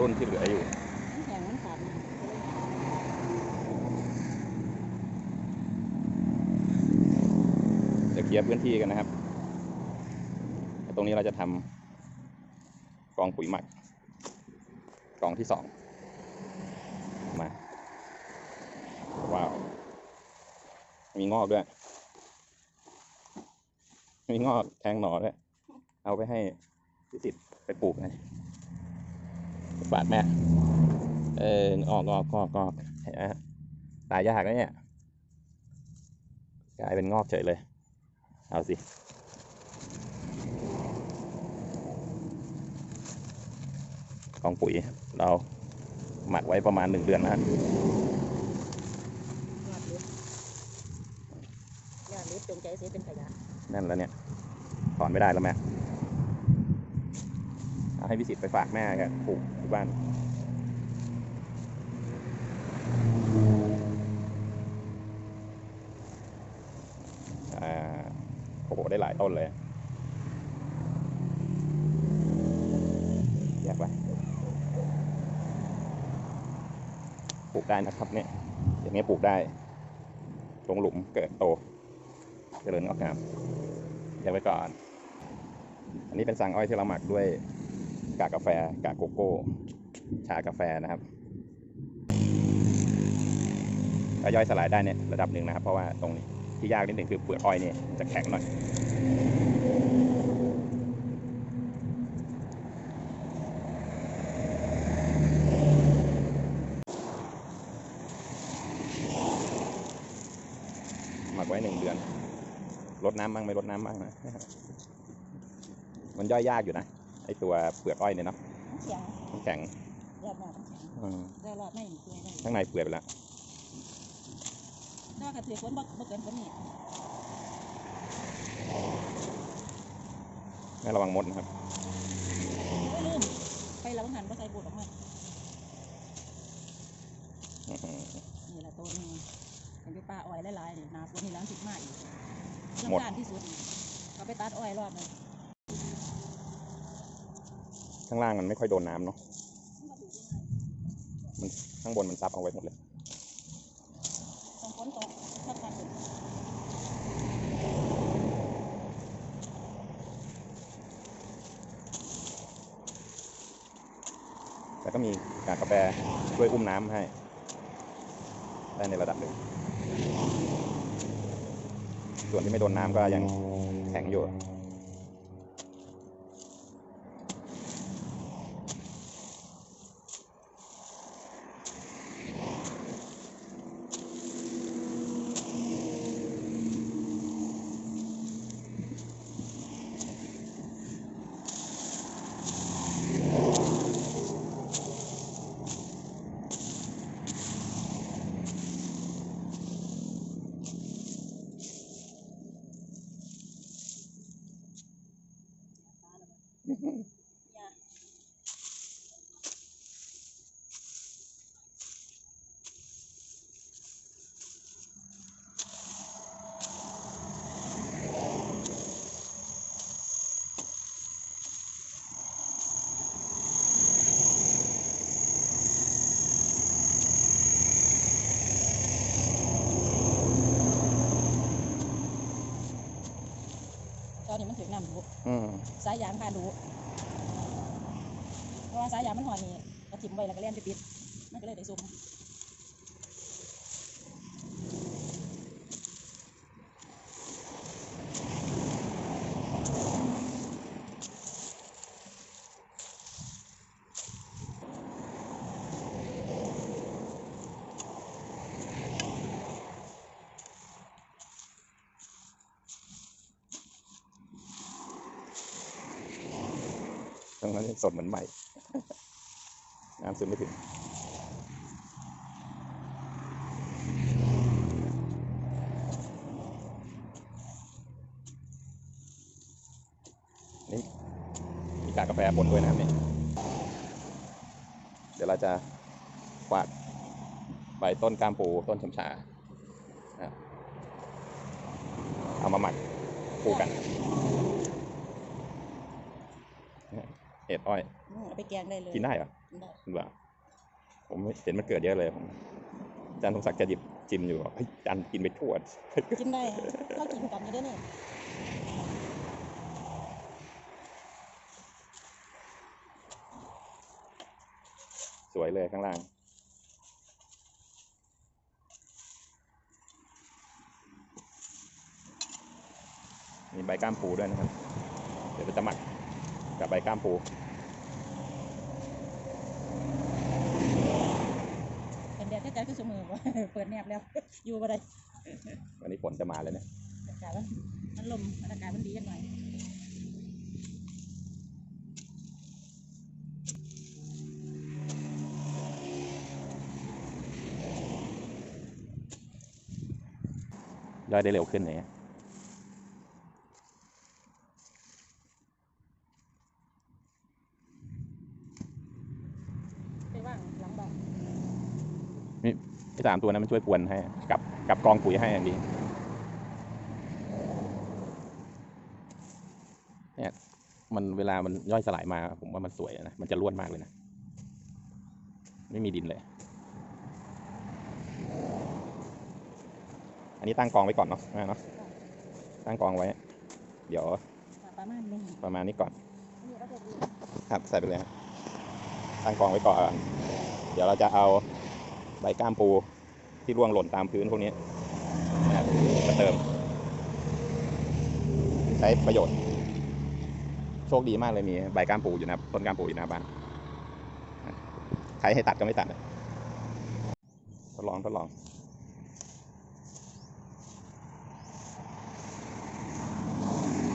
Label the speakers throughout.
Speaker 1: ต้นที่เหลืออยู่
Speaker 2: มันแข็งมันขาดนะ
Speaker 1: จะเคลียร์พื้นที่กันนะครับ ตรงนี้เราจะทำกองปุ๋ยหมักกองที่สองมา ว้าว มีงอกด้วย มีงอกแทงหนอด้วย เอาไปให้พิสิทธิ์ไปปลูกไง บาดแม่เออออกออกออกออกเห็นไหมฮะตายยากนะเนี่ยกลายเป็นงอกเฉยเลย เอาสิกองปุ๋ยเราหมักไว้ประมาณหนึ่งเดือนนะ
Speaker 2: ยอดเล็บยอดเล็บจงใจเสียเป็นขยะ
Speaker 1: นั่นแล้วเนี่ย ถอนไม่ได้แล้วแม่เอา ให้พิสิทธิ์ไปฝากแม่แกปลูกที่บ้าน อ่าโอ้โหได้หลายต้นเลยแยกไปปลูกได้นะครับเนี่ย อย่างเงี้ยปลูกได้ ลงหลุมเกิดโตเจริญงอกงามแยกไว้ก่อน อันนี้เป็นสังอ้อยที่เราหมักด้วย กากาแฟ กากโกโก้ ชากาแฟนะครับก็ย่อยสลายได้เนี่ยระดับหนึ่งนะครับ เพราะว่าตรงนี้ที่ยากนิดหนึ่งคือเปลือกอ้อยเนี่ยจะแข็งหน่อยหมักไว้หนึ่งเดือนลดน้ำบ้างไม่ลดน้ำบ้างนะ มันย่อยยากอยู่นะ อตัวเปลือกอ้อยเนี่ยเนาะ
Speaker 2: เสียง
Speaker 1: มันแข็ง
Speaker 2: ยอดมากมันแข็ง
Speaker 1: อืม
Speaker 2: ได้รอดไม่เห็นเปลือยได้
Speaker 1: ข้างในเปื่อยไปแล้ว
Speaker 2: แต่ว่ากระถือฝนบ่บ่เกินฝนนี่
Speaker 1: ให้ระวังมดนะครับ
Speaker 2: ไม่ลืมไปแล้วหันบ่ใส่บูดออกมา
Speaker 1: อื้อหือ
Speaker 2: นี่แหละตัวนี้เห็นไปป้าอ้อยหลายๆนี่นาฝนนี่ล้างสิบมาอีก
Speaker 1: หมด
Speaker 2: ลำการที่สุดเขาไปตัดอ้อยรอบหนึง
Speaker 1: ข้างล่างมันไม่ค่อยโดนน้ำเนาะมันข้างบนมันซับเอาไว้หมดเลย
Speaker 2: ต้องฝนตกสักพักหนึ่ง
Speaker 1: แล้วก็มีกากกาแฟช่วยอุ้มน้ำให้ ได้ในระดับหนึ่งส่วนที่ไม่โดนน้ำก็ยังแข็งอยู่
Speaker 2: ตอนนี้มันถึงน้ำดู
Speaker 1: อืม
Speaker 2: สายยางพาดูเพราะ ว่าสายยางมันห่อยนี่ก็ถิ่มไว้แล้วก็เลี้ยนไปปิดมันก็เลยได้ซุ่ม
Speaker 1: ตรงนั้นสดเหมือนใหม่ น้ำซึมไม่ถึง นี่มีกากกาแฟบนด้วยนะครับนี่เดี๋ยวเราจะกวาดใบต้นกามปูต้นชมชานะเอามาหมักคู่กันเห็ดอ้อย
Speaker 2: ไปแกงได้เลย
Speaker 1: กินได้เหรอ
Speaker 2: กินได้
Speaker 1: คุณว่าผมเห็นมันเกิดเยอะเลยผมอาจารย์สมศักดิ์จะหยิบจิมอยู่บอกเฮ้ยอาจารย์กินไปทั่ว
Speaker 2: กินได้เรากินกันอยู่เด้วยนี่
Speaker 1: สวยเลยข้างล่างมีใบก้ามปูด้วยนะครับ เดี๋ยวเราจะหมักกับใบก้ามปู
Speaker 2: เป็นแดดได้ใจก็สมือว่าเปิดแนบแล้ว อยู่บ่ได้
Speaker 1: วันนี้ฝนจะมาเลยเนี่ย
Speaker 2: อากาศมันมันลมอากาศมันดีกันหน่อย
Speaker 1: ย่อยได้เร็วขึ้นเนี่ย
Speaker 2: ไปว่างหลังบ้าน
Speaker 1: ไอ้สามตัวนั้นมันช่วยพรวนให้กับกับกองปุ๋ยให้อย่างดีเนี่ยมันเวลามันย่อยสลายมา ผมว่ามันสวยนะมันจะร่วนมากเลยนะ ไม่มีดินเลย อันนี้ตั้งกองไว้ก่อนเนาะอ่าเนาะตั้งกองไว้ เดี๋ยว
Speaker 2: ประมาณนี้
Speaker 1: ประมาณนี้ก่อน
Speaker 2: นี่ก็จะดี
Speaker 1: ครับใส่ไปเลยครับตั้งกองไว้ก่อน เดี๋ยวเราจะเอา ใบก้ามปูที่ร่วงหล่นตามพื้นพวกนี้นะครับมาเติม ใช้ประโยชน์ โชคดีมากเลยมีใบก้ามปูอยู่นะต้นก้ามปูอยู่หน้าบ้านใครให้ตัดก็ไม่ตัดทดลองทดลอง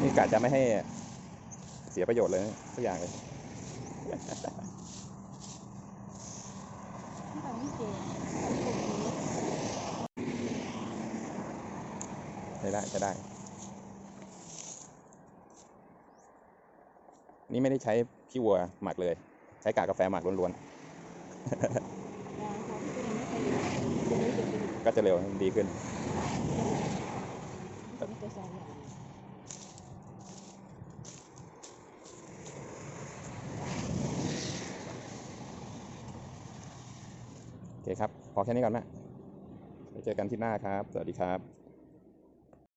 Speaker 1: นี่กะจะไม่ให้เสียประโยชน์เลยทุกอย่างเลย
Speaker 2: ที่เราไม่เก่ง
Speaker 1: ใช้ได้ใช้ได้ นี่ไม่ได้ใช้ขี้วัวหมักเลย ใช้กากกาแฟหมักล้วน
Speaker 2: งานเขาที่เป็นไม่เคยอยู่จะรู้จะดี
Speaker 1: ๆก็จะเร็วดีขึ้น
Speaker 2: จะไม่เคยใส่เลย
Speaker 1: โอ เคครับ พอแค่นี้ก่อนแม่ไปเจอกันที่หน้าครับ สวัสดีครับ